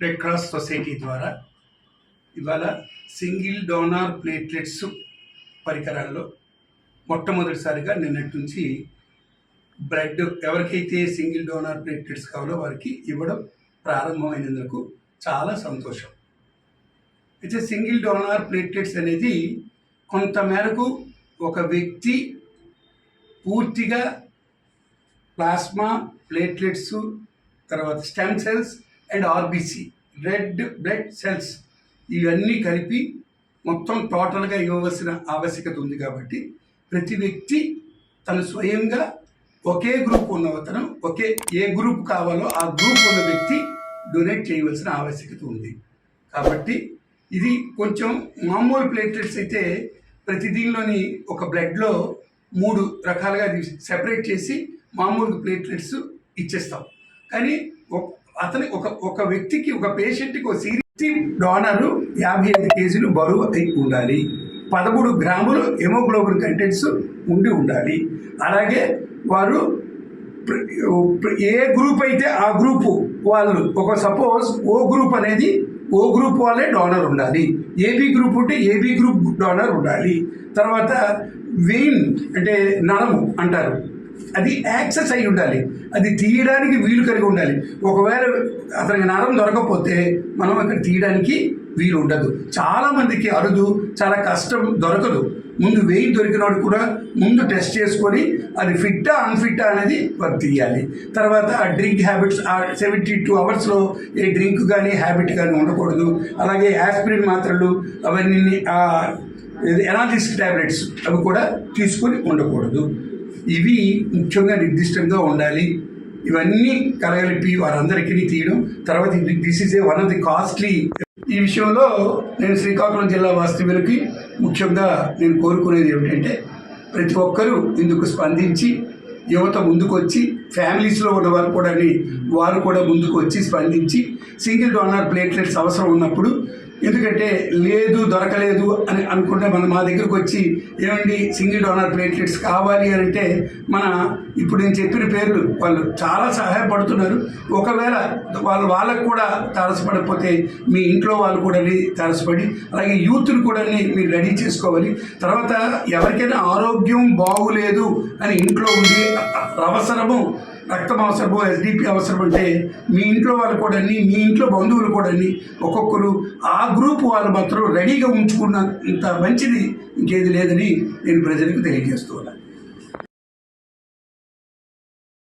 Red cross society ద్వారా ఇవాళ single donor platelets పరికరాల్లో మొట్టమొదటిసారిగా నిన్నటి నుంచి బ్లడ్ ఎవరికైతే సింగిల్ డోనార్ ప్లేట్లెట్స్ కావాలో వారికి ఇవ్వడం ప్రారంభమైనందుకు చాలా సంతోషం. అయితే సింగిల్ డోనార్ ప్లేట్లెట్స్ అనేది కొంత మేరకు ఒక వ్యక్తి పూర్తిగా ప్లాస్మా ప్లేట్లెట్స్ తర్వాత stem cells and RBC red blood cells. ఇవన్నీ కలిపి మొత్తం టోటల్గా ఇవ్వవలసిన ఆవశ్యకత ఉంది కాబట్టి ప్రతి వ్యక్తి తను స్వయంగా ఒకే గ్రూప్ ఉన్న అతను ఒకే ఏ గ్రూప్ కావాలో ఆ గ్రూప్ ఉన్న వ్యక్తి డొనేట్ చేయవలసిన ఆవశ్యకత ఉంది. కాబట్టి ఇది కొంచెం మామూలు ప్లేట్లెట్స్ అయితే ప్రతి దీనిలోని ఒక బ్లడ్లో మూడు రకాలుగా సెపరేట్ చేసి మామూలు ప్లేట్లెట్స్ ఇచ్చేస్తాం. కానీ అతని ఒక ఒక వ్యక్తికి ఒక పేషెంట్కి ఒక సీరియస్ డోనర్ యాభై ఐదు కేజీలు బరువు అయి ఉండాలి. పదమూడు గ్రాములు హెమోగ్లోబిన్ కంటెంట్స్ ఉండి ఉండాలి. అలాగే వారు ప్ర- ఏ గ్రూప్ అయితే ఆ గ్రూపు వాళ్ళు ఒక సపోజ్ ఓ గ్రూప్ అనేది ఓ గ్రూప్ వాళ్ళే డోనర్ ఉండాలి. ఏబీ గ్రూప్ ఉంటే ఏబీ గ్రూప్ డోనర్ ఉండాలి. తర్వాత వెయిన్ అంటే నరము అంటారు. అది యాక్సెస్ అయి ఉండాలి. అది తీయడానికి వీలు కలిగి ఉండాలి. ఒకవేళ అతనికి నరం దొరకకపోతే మనం అక్కడ తీయడానికి వీలు ఉండదు. చాలామందికి అరుదు చాలా కష్టం దొరకదు. ముందు వెయిట్ దొరికినవాడు కూడా ముందు టెస్ట్ చేసుకొని అది ఫిట్టా అన్ఫిట్టా అనేది వారు తీయాలి. తర్వాత ఆ డ్రింక్ హ్యాబిట్స్ ఆ సెవెంటీ టూ అవర్స్లో ఏ డ్రింక్ కానీ హ్యాబిట్ కానీ ఉండకూడదు. అలాగే యాస్పిరిన్ మాత్రలు అవన్నీ ఎనాలిసిస్ ట్యాబ్లెట్స్ అవి కూడా తీసుకొని ఉండకూడదు. ఇవి ముఖ్యంగా నిర్దిష్టంగా ఉండాలి. ఇవన్నీ కలగలిపి వారందరికీ తీయడం. తర్వాత this is a one of the costly ఈ విషయంలో నేను శ్రీకాకుళం జిల్లా వాస్తవ్యులకి ముఖ్యంగా నేను కోరుకునేది ఏమిటంటే ప్రతి ఒక్కరూ ఇందుకు స్పందించి యువత ముందుకు వచ్చి ఫ్యామిలీస్లో ఉన్న వారు కూడా వారు కూడా ముందుకు వచ్చి స్పందించి సింగిల్ డోనర్ ప్లేట్లెట్స్ అవసరం ఉన్నప్పుడు ఎందుకంటే లేదు దొరకలేదు అని అనుకుంటే మన మా దగ్గరకు వచ్చి ఏమండి సింగిల్ డోనర్ ప్లేట్లెట్స్ కావాలి అని అంటే మన ఇప్పుడు నేను చెప్పిన పేర్లు వాళ్ళు చాలా సహాయపడుతున్నారు. ఒకవేళ వాళ్ళు వాళ్ళకు కూడా తారసపడకపోతే మీ ఇంట్లో వాళ్ళు కూడా తారసపడి అలాగే యూత్ని కూడా మీరు రెడీ చేసుకోవాలి. తర్వాత ఎవరికైనా ఆరోగ్యం బాగులేదు అని ఇంట్లో ఉండి అవసరము రక్తం అవసరమో ఎస్డిపి అవసరం అంటే మీ ఇంట్లో వాళ్ళు కూడా మీ ఇంట్లో బంధువులు కూడా ఒక్కొక్కరు ఆ గ్రూప్ వాళ్ళు మాత్రం రెడీగా ఉంచుకున్నంత మంచిది ఇంకేది లేదని నేను ప్రజలకు తెలియజేస్తున్నాను